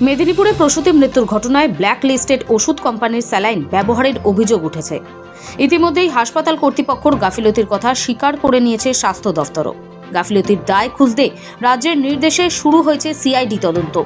মেদিনীপুরে প্রসূতি মৃত্যুর ঘটনায় ব্ল্যাক লিস্টেড ওষুধ কোম্পানির স্যালাইন ব্যবহারের অভিযোগ উঠেছে। ইতিমধ্যেই হাসপাতাল কর্তৃপক্ষর গাফিলতির কথা স্বীকার করে নিয়েছে স্বাস্থ্য দফতরও। গাফিলতির দায় খুঁজতে রাজ্যের নির্দেশে শুরু হয়েছে সিআইডি তদন্ত।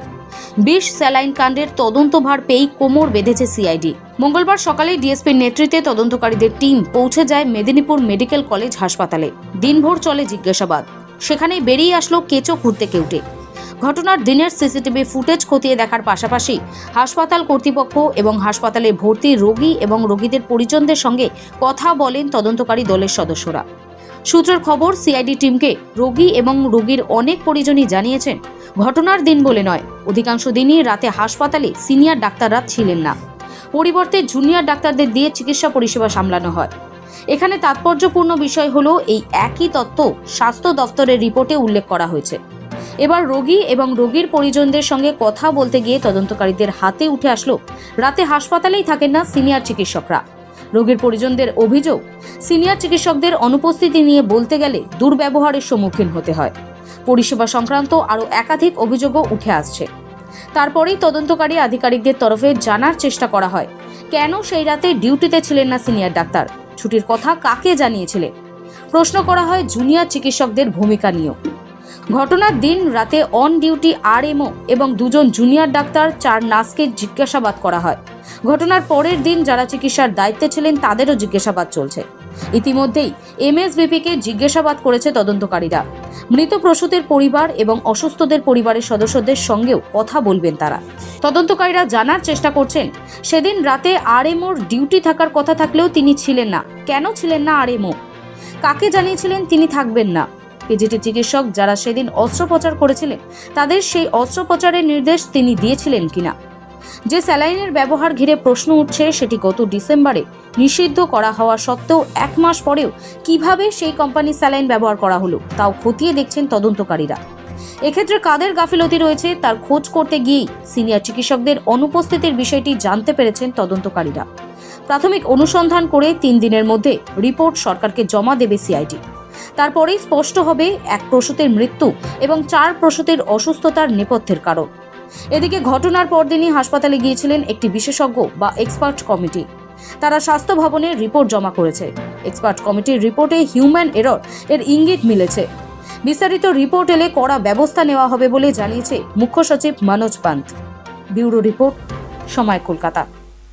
বিশ স্যালাইন কাণ্ডের তদন্তভার পেয়েই কোমর বেঁধেছে সিআইডি। মঙ্গলবার সকালে ডিএসপির নেতৃত্বে তদন্তকারীদের টিম পৌঁছে যায় মেদিনীপুর মেডিকেল কলেজ হাসপাতালে। দিনভর চলে জিজ্ঞাসাবাদ। সেখানেই বেরিয়ে আসলো কেঁচো খুঁড়তে কেউটে। ঘটনার দিনের সিসিটিভি ফুটেজ খতিয়ে দেখার পাশাপাশি হাসপাতাল কর্তৃপক্ষ এবং হাসপাতালে ভর্তি রোগী এবং রোগীদের পরিজনদের সঙ্গে কথা বলেন তদন্তকারী দলের সদস্যরা। সূত্রের খবর, সিআইডি টিমকে রোগী এবং রোগীর অনেক পরিজনই জানিয়েছেন, ঘটনার দিন বলে নয়, অধিকাংশ দিনই রাতে হাসপাতালে সিনিয়র ডাক্তাররা ছিলেন না। পরিবর্তে জুনিয়র ডাক্তারদের দিয়ে চিকিৎসা পরিষেবা সামলানো হয়। এখানে তাৎপর্যপূর্ণ বিষয় হলো, এই একই তত্ত্ব স্বাস্থ্য দফতরের রিপোর্টে উল্লেখ করা হয়েছে। এবার রোগী এবং রোগীর পরিজনদের সঙ্গে কথা বলতে গিয়ে তদন্তকারীদের হাতে উঠে আসলো। রাতে হাসপাতালেই থাকেন না সিনিয়র চিকিৎসকরা। রোগীর পরিজনদের অভিযোগ, সিনিয়র চিকিৎসকদের অনুপস্থিতি নিয়ে বলতে গেলে দুর্ব্যবহারের সম্মুখীন হতে হয়। পরিষেবা সংক্রান্ত আরও একাধিক অভিযোগও উঠে আসছে। তারপরেই তদন্তকারী আধিকারিকদের তরফে জানার চেষ্টা করা হয়, কেন সেই রাতে ডিউটিতে ছিলেন না সিনিয়র ডাক্তার? ছুটির কথা কাকে জানিয়েছিলেন? প্রশ্ন করা হয় জুনিয়র চিকিৎসকদের ভূমিকা নিয়েও। ঘটনার দিন রাতে অন ডিউটি আরএমও এবং দুজন জুনিয়র ডাক্তার চার নার্সকে জিজ্ঞাসাবাদ করা হয়। ঘটনার পরের দিন যারা চিকিৎসার দায়িত্বে ছিলেন তাদেরও জিজ্ঞাসাবাদ চলছে। ইতিমধ্যেই এমএসভিপিকে জিজ্ঞাসাবাদ করেছে তদন্তকারীরা। মৃত প্রসূতির পরিবার এবং অসুস্থদের পরিবারের সদস্যদের সঙ্গেও কথা বলবেন তারা। তদন্তকারীরা জানার চেষ্টা করছেন, সেদিন রাতে আরএমওর ডিউটি থাকার কথা থাকলেও তিনি ছিলেন না। কেন ছিলেন না আরএমও কাকে জানিয়েছিলেন তিনি থাকবেন না? পিজিটি চিকিৎসক যারা সেদিন অস্ত্রোপচার করেছিলেন, তাদের সেই অস্ত্রোপচারের নির্দেশ তিনি দিয়েছিলেন কিনা? যে স্যালাইনের ব্যবহার ঘিরে প্রশ্ন উঠছে, সেটি গত ডিসেম্বরে নিষিদ্ধ করা হওয়া সত্ত্বেও এক মাস পরেও কীভাবে সেই কোম্পানির স্যালাইন ব্যবহার করা হলো, তাও খতিয়ে দেখছেন তদন্তকারীরা। এক্ষেত্রে কাদের গাফিলতি রয়েছে, তার খোঁজ করতে গিয়েই সিনিয়র চিকিৎসকদের অনুপস্থিতির বিষয়টি জানতে পেরেছেন তদন্তকারীরা। প্রাথমিক অনুসন্ধান করে তিন দিনের মধ্যে রিপোর্ট সরকারকে জমা দেবে সিআইডি। তারপরেই স্পষ্ট হবে এক প্রসূতির মৃত্যু এবং চার প্রসূতির অসুস্থতার নেপথ্যের কারণ। এদিকে ঘটনার পরদিনই হাসপাতালে গিয়েছিলেন একটি বিশেষজ্ঞ বা এক্সপার্ট কমিটি। তারা স্বাস্থ্য ভবনের রিপোর্ট জমা করেছে। এক্সপার্ট কমিটির রিপোর্টে হিউম্যান এরর এর ইঙ্গিত মিলেছে। বিস্তারিত রিপোর্ট এলে কড়া ব্যবস্থা নেওয়া হবে বলে জানিয়েছে মুখ্য সচিব মনোজ পান্ত। ব্যুরো রিপোর্ট সময় কলকাতা।